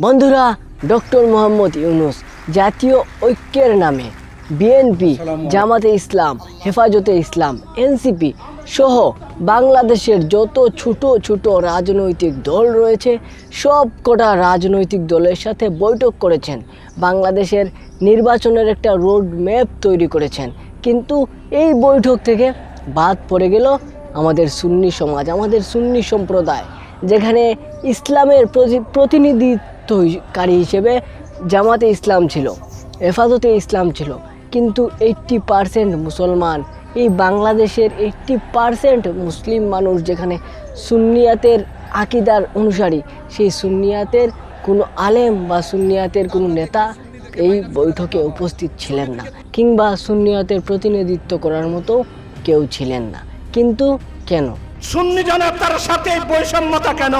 বন্ধুরা ডক্টর মোহাম্মদ ইউনুস জাতীয় ঐক্যের নামে বিএনপি জামাতে ইসলাম হেফাজতে ইসলাম এনসিপি সহ বাংলাদেশের যত ছোট ছোট রাজনৈতিক দল রয়েছে সব কটা রাজনৈতিক দলের সাথে বৈঠক করেছেন। বাংলাদেশের নির্বাচনের একটা রোড ম্যাপ তৈরি করেছেন। কিন্তু এই বৈঠক থেকে বাদ পড়ে গেল আমাদের সুন্নি সমাজ আমাদের সুন্নি সম্প্রদায় যেখানে ইসলামের প্রতি- প্রতিনিধিত্বকারী হিসেবে জামাতে ইসলাম ছিল হেফাজতে ইসলাম ছিল। কিন্তু এইট্টি পারসেন্ট মুসলমান এই বাংলাদেশের এইট্টি পারসেন্ট মুসলিম মানুষ যেখানে সুন্নিয়াতের আকিদার অনুসারী সেই সুন্নিয়াতের কোনো আলেম বা সুন্নিয়াতের কোনো নেতা এই বৈঠকে উপস্থিত ছিলেন না কিংবা সুন্নিয়াতের প্রতিনিধিত্ব করার মতো কেউ ছিলেন না। কিন্তু কেন? সুন্নি জনতার সাথে বৈষম্যতা কেন?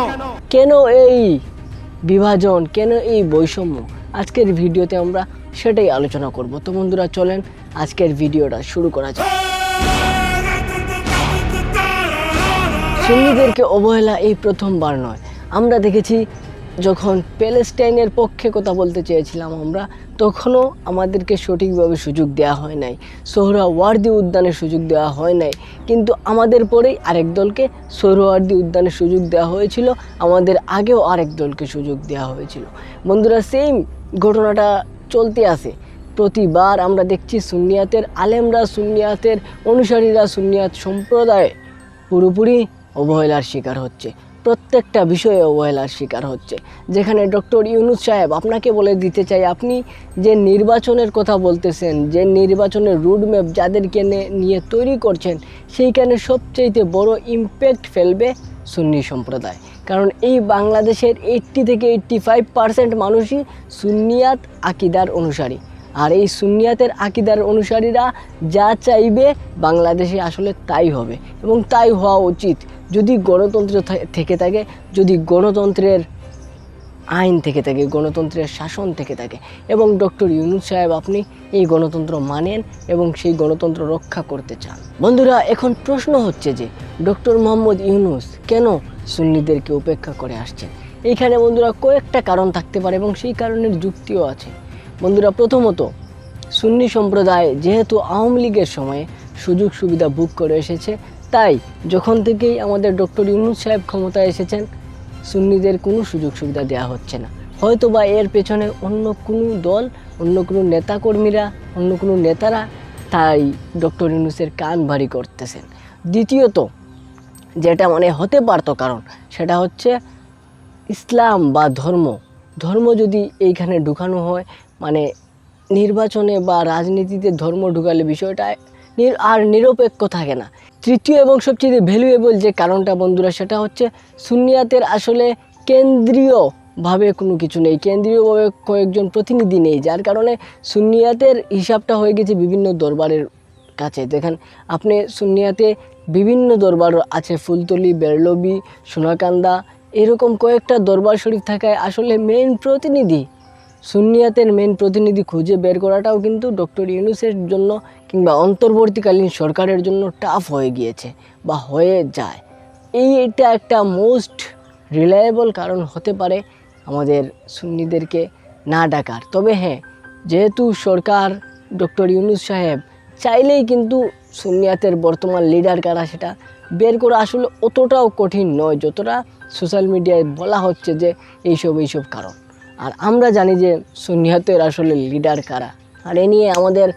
কেন এই বিভাজন, কেন এই বৈষম্য? আজকের ভিডিওতে আমরা সেটাই আলোচনা করব। তো বন্ধুরা, চলেন আজকের ভিডিওটা শুরু করা যাক। সঙ্গীদেরকে অবহেলা এই প্রথমবার নয়। আমরা দেখেছি যখন প্যালেস্টাইনের পক্ষে কথা বলতে চেয়েছিলাম আমরা, তখনও আমাদেরকে সঠিকভাবে সুযোগ দেওয়া হয় নাই। সোহরাওয়ার্দী উদ্যানের সুযোগ দেওয়া হয় নাই। কিন্তু আমাদের পরেই আরেক দলকে সোহরাওয়ার্দী উদ্যানের সুযোগ দেওয়া হয়েছিল। আমাদের আগেও আরেক দলকে সুযোগ দেওয়া হয়েছিল। বন্ধুরা সেম ঘটনাটা চলতে আসে প্রতিবার আমরা দেখছি সুন্নিয়াতের আলেমরা সুনিয়াতের অনুসারীরা সুনিয়াত সম্প্রদায় পুরোপুরি অবহেলার শিকার হচ্ছে। প্রত্যেকটা বিষয়ে অবহেলার শিকার হচ্ছে। যেখানে ডক্টর ইউনুস সাহেব আপনাকে বলে দিতে চাই, আপনি যে নির্বাচনের কথা বলতেছেন, যে নির্বাচনের রুটম্যাপ যাদেরকে নিয়ে তৈরি করছেন, সেইখানে সবচেয়ে বড় ইম্প্যাক্ট ফেলবে সুন্নি সম্প্রদায়। কারণ এই বাংলাদেশের এইট্টি থেকে এইট্টি ফাইভ পার্সেন্ট মানুষই সুন্নিয়াত আকিদার অনুসারী। আর এই সুন্নিয়াতের আকিদার অনুসারীরা যা চাইবে বাংলাদেশে আসলে তাই হবে। এবং তাই হওয়া উচিত। যদি গণতন্ত্র থেকে থাকে, যদি গণতন্ত্রের আইন থেকে থাকে, গণতন্ত্রের শাসন থেকে থাকে, এবং ডক্টর ইউনুস সাহেব আপনি এই গণতন্ত্র মানেন এবং সেই গণতন্ত্র রক্ষা করতে চান। বন্ধুরা, এখন প্রশ্ন হচ্ছে যে, ডক্টর মোহাম্মদ ইউনুস কেন সুন্নিদেরকে উপেক্ষা করে আসছেন? এইখানে বন্ধুরা কয়েকটা কারণ থাকতে পারে এবং সেই কারণের যুক্তিও আছে। বন্ধুরা, প্রথমত, সুন্নি সম্প্রদায় যেহেতু আওয়ামী লীগের সময়ে সুযোগ সুবিধা বুক করে এসেছে তাই যখন থেকেই আমাদের ডক্টর ইউনুস সাহেব ক্ষমতায় এসেছেন, সুন্নিদের কোনো সুযোগ সুবিধা দেওয়া হচ্ছে না। হয়তো বা এর পেছনে অন্য কোনো দল, অন্য কোনো নেতাকর্মীরা, অন্য কোনো নেতারা তাই ডক্টর ইউনুসের কান ভারী করতেছেন। দ্বিতীয়ত, যেটা মানে হতে পারতো কারণ, সেটা হচ্ছে ইসলাম বা ধর্ম। ধর্ম যদি এইখানে ঢুকানো হয় মানে নির্বাচনে বা রাজনীতিতে ধর্ম ঢুকালে বিষয়টা আর নিরপেক্ষ থাকে না। তৃতীয় এবং সবচেয়ে ভ্যালুয়েবল যে কারণটা বন্ধুরা, সেটা হচ্ছে সুনিয়াতের আসলে কেন্দ্রীয়ভাবে কোনো কিছু নেই। কেন্দ্রীয়ভাবে কয়েকজন প্রতিনিধি নেই, যার কারণে সুনিয়াতের হিসাবটা হয়ে গেছে বিভিন্ন দরবারের কাছে। দেখেন, আপনি সুনিয়াতে বিভিন্ন দরবার আছে, ফুলতলি, বেরলবি, সোনাকান্দা, এরকম কয়েকটা দরবার শরীফ থাকায় আসলে মেইন প্রতিনিধি সুনিয়াতের মেন প্রতিনিধি খুঁজে বের করাটাও কিন্তু ডক্টর ইউনুসের জন্য কিংবা অন্তর্বর্তীকালীন সরকারের জন্য টাফ হয়ে গিয়েছে বা হয়ে যায়। এই এটা একটা মোস্ট রিলায়েবল কারণ হতে পারে আমাদের সুন্নিদেরকে না ডাকার। তবে হ্যাঁ যেহেতু সরকার ডক্টর ইউনুস সাহেব চাইলেই কিন্তু সুনিয়াতের বর্তমান লিডার কারা সেটা বের করা আসলে অতটাও কঠিন নয়, যতটা সোশ্যাল মিডিয়ায় বলা হচ্ছে যে এইসব এইসব কারণ। আর আমরা জানি যে সুনিহতের আসলে লিডার কারা। আর এ নিয়ে আমাদের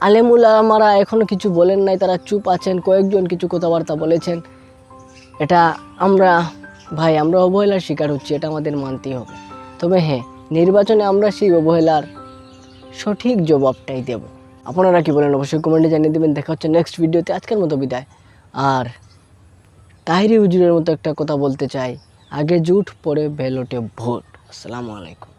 আলেমুলামারা এখনও কিছু বলেন নাই, তারা চুপ আছেন, কয়েকজন কিছু কথাবার্তা বলেছেন। এটা আমরা, ভাই, আমরা অবহেলার শিকার হচ্ছি, এটা আমাদের মানতেই হবে। তবে হ্যাঁ নির্বাচনে আমরা সেই অবহেলার সঠিক জবাবটাই দেব। আপনারা কি বলেন, অবশ্যই কমেন্টে জানিয়ে দেবেন। দেখা হচ্ছে নেক্সট ভিডিওতে আজকের মতো বিদায়। আর তাহিরি হুজুরের মতো একটা কথা বলতে চাই। আগে জুট, পরে ব্যালটে ভোট। আসসালামু আলাইকুম।